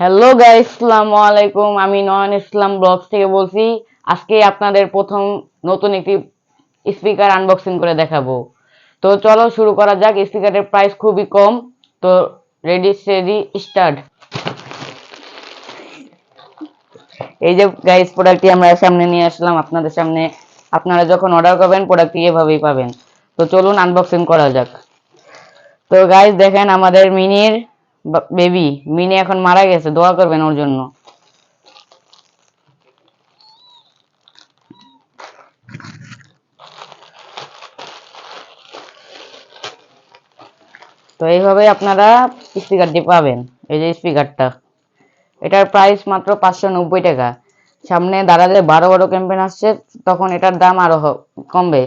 Hello guys আসসালামু আলাইকুম আমি নয়ন ইসলাম ব্লগস থেকে বলছি, আজকে আপনাদের প্রথম নতুন একটি স্পিকার আনবক্সিং করে দেখাবো। তো চলো শুরু করা যাক স্পিকারের প্রাইস খুবই কম। তো রেডি সেডি স্টার্ট এই যে গাইস প্রোডাক্টটি আমরা সামনে নিয়ে আসলাম আপনাদের সামনে। আপনারা যখন অর্ডার করবেন প্রোডাক্টটি এভাবেই পাবেন। তো চলুন আনবক্সিং করা যাক। তো গাইস দেখেন আমাদের মিনির বেবি মিনি এখন মারা গেছে, দোয়া করবেন ওর জন্য। তো এইভাবে আপনারা স্পিকারটি পাবেন, এই যে স্পিকারটা। এটার প্রাইস মাত্র পাঁচশো নব্বই টাকা। সামনে দাঁড়ালে বারো বারো ক্যাম্পেন আসছে, তখন এটার দাম আরও কমবে।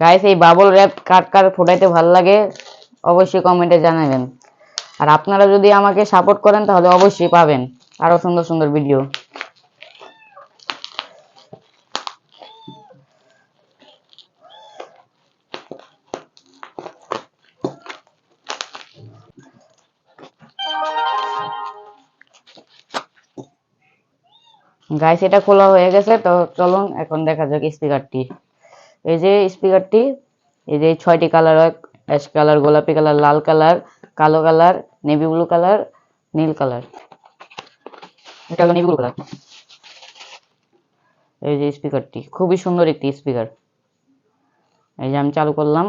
গাইস এই বাবল র্যাপ কার কার ফোটাইতে ভালো লাগে, অবশ্যই কমেন্টে জানাবেন। আর আপনারা যদি আমাকে সাপোর্ট করেন, তাহলে অবশ্যই পাবেন। আরও সুন্দর সুন্দর ভিডিও গাইস এটা খোলা হয়ে গেছে, তো চলুন, এখন দেখা যাক স্পিকারটি এই যে স্পিকারটি এই যে ছয়টি কালার হয় অ্যাশ কালার গোলাপি কালার লাল কালার কালো কালার নেভি ব্লু কালার নীল কালার এটা হলো নেভি ব্লু কালার এই যে স্পিকারটি খুবই সুন্দর একটি স্পিকার এই যে আমি চালু করলাম।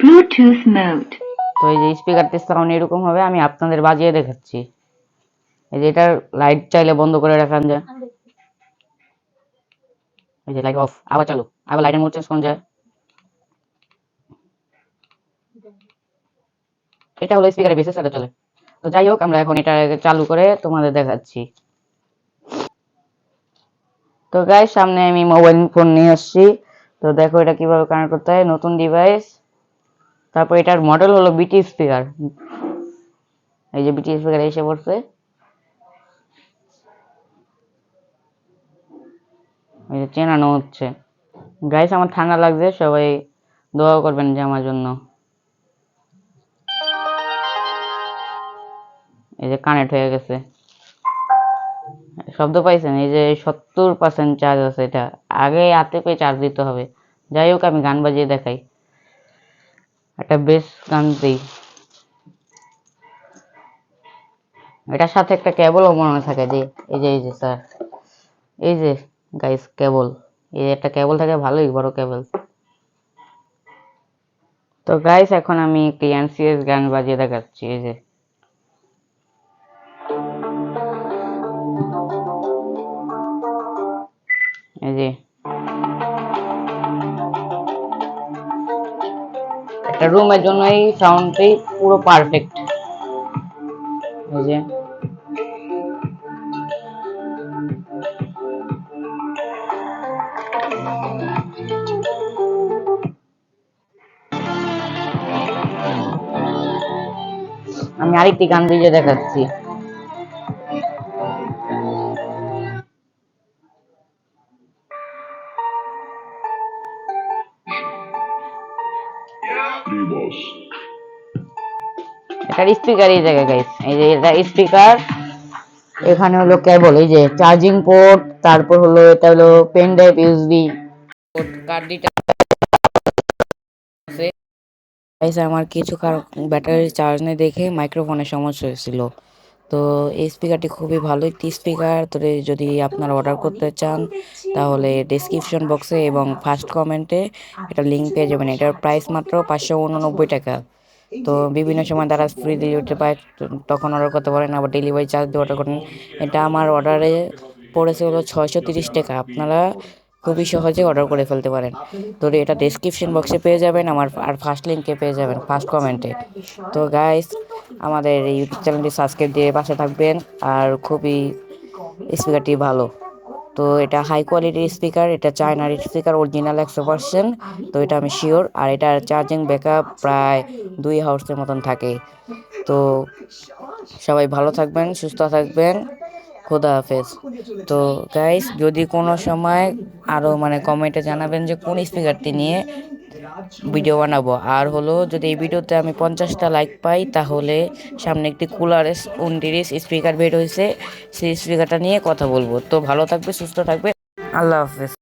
Bluetooth mode. তো এই যে স্পিকারটির সাউন্ড এরকম হবে আমি আপনাদের বাজিয়ে দেখাচ্ছি। এই যে এটার লাইট চাইলে বন্ধ করে রাখান যায় এই যে লাইট অফ আবার চালু, আবার লাইটের মোড চেঞ্জ করা যায়। এটা হলো স্পিকারের বেসিস সাথে চলে। তো যাই হোক, আমরা এখন এটা চালু করে তোমাদের দেখাচ্ছি। তো গাইস সামনে আমি মোবাইল ফোন নিয়ে আসছি। তো দেখো এটা কীভাবে কানেক্ট করতে হয়, নতুন ডিভাইস তারপর এটার মডেল হলো বিটি স্পিকার এই যে বিটি স্পিকার এসে পড়ছে। এই যে চেনানো হচ্ছে। গাইস আমার ঠান্ডা লাগছে, সবাই দোয়া করবেন যে আমার জন্য। এই যে কানেক্ট হয়ে গেছে। শব্দ পাইছেন, এই যে সত্তর পার্সেন্ট চার্জ আছে এটা। আগে হাতে পেয়ে চার্জ দিতে হবে। যাই হোক, আমি গান বাজিয়ে দেখাই। একটা বেশ গান দিই। এটার সাথে একটা কেবলও মনে থাকে যে, এই যে এই যে স্যার এই যে গাইস কেবল এই একটা কেবল থাকে, ভালোই, বড় কেবল তো গাইস এখন আমি একটি এনসিএস গান বাজিয়ে দেখাচ্ছি, এই যে। এই যে। একটা রুমের জন্য এই সাউন্ডটি পুরো পারফেক্ট এই যে। আমি আরেকটি গান দিয়ে দেখাচ্ছি. এটার স্পিকার এই জায়গায় গাইস এই যে এটা স্পিকার এখানে হলো কেবল এই যে চার্জিং পোর্ট তারপর হলো এটা হলো পেন ড্রাইভ ইউএসবি পোর্ট কার্ডিটা গাইস আমার কিছু ব্যাটারি চার্জ নেই দেখে মাইক্রোফোনের সমস্যা হয়েছিল। তো এই স্পিকারটি খুবই ভালো একটি স্পিকার তো যদি আপনারা অর্ডার করতে চান, তাহলে ডেসক্রিপশন বক্সে এবং ফার্স্ট কমেন্টে এটা লিঙ্ক পেয়ে যাবেন। এটার প্রাইস মাত্র পাঁচশো উননব্বই টাকা। তো বিভিন্ন সময় তারা ফ্রি ডেলিভারি পায় তখন অর্ডার করতে পারেন আবার ডেলিভারি চার্জ দিয়ে অর্ডার করেন এটা আমার অর্ডারে পড়েছে হলো ছয়শো তিরিশ টাকা। আপনারা খুবই সহজে অর্ডার করে ফেলতে পারেন। তো এটা ডেসক্রিপশন বক্সে পেয়ে যাবেন আমার আর ফার্স্ট লিঙ্কে পেয়ে যাবেন ফার্স্ট কমেন্টে তো গাইস আমাদের এই ইউটিউব চ্যানেলটি সাবস্ক্রাইব দিয়ে পাশে থাকবেন আর খুবই স্পিকারটি ভালো। তো এটা হাই কোয়ালিটির স্পিকার এটা চায়নার স্পিকার অরিজিনাল একশো পার্সেন্ট তো এটা আমি শিওর আর এটার চার্জিং ব্যাকআপ প্রায় দুই হাওয়ার্সের মতন থাকে। তো সবাই ভালো থাকবেন, সুস্থ থাকবেন, খোদা হাফেজ। তো গাইস যদি কোনো সময় আরও মানে কমেন্টে জানাবেন যে কোন স্পিকারটি নিয়ে ভিডিও বানাবো। আর হলো, যদি এই ভিডিওতে আমি পঞ্চাশটা লাইক পাই, তাহলে সামনে একটি কুলার উনত্রিশ স্পিকার বের হয়েছে। সেই স্পিকারটা নিয়ে কথা বলব। তো ভালো থাকবে, সুস্থ থাকবে। আল্লাহ হাফেজ।